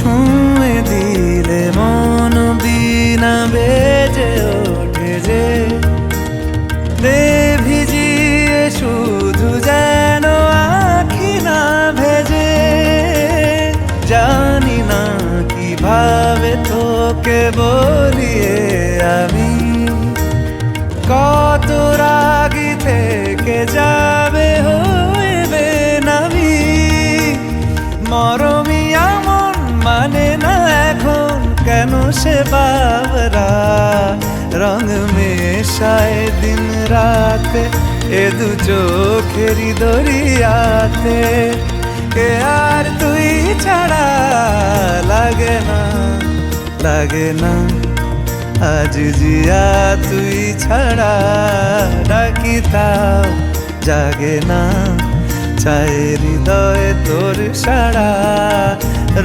ছুঁয়ে দিলে মন বিনা বেজে ওঠে যে। ভিজিয়ে শুধু যেন আখি না ভেজে। জানি না কীভাবে তোকে বলিয়ে আমি। কত রাগি থেকে যাবে হইবে নামি। মরমি সে বাবরা রং মেশায় দিন রাতে এ দু চোখেরি দরিয়াতে কে আর তুই ছাড়া লাগে না লাগে না আজ জিয়া তুই ছাড়া ডাকি তাও জাগে না চায় হৃদয় তোর সাড়া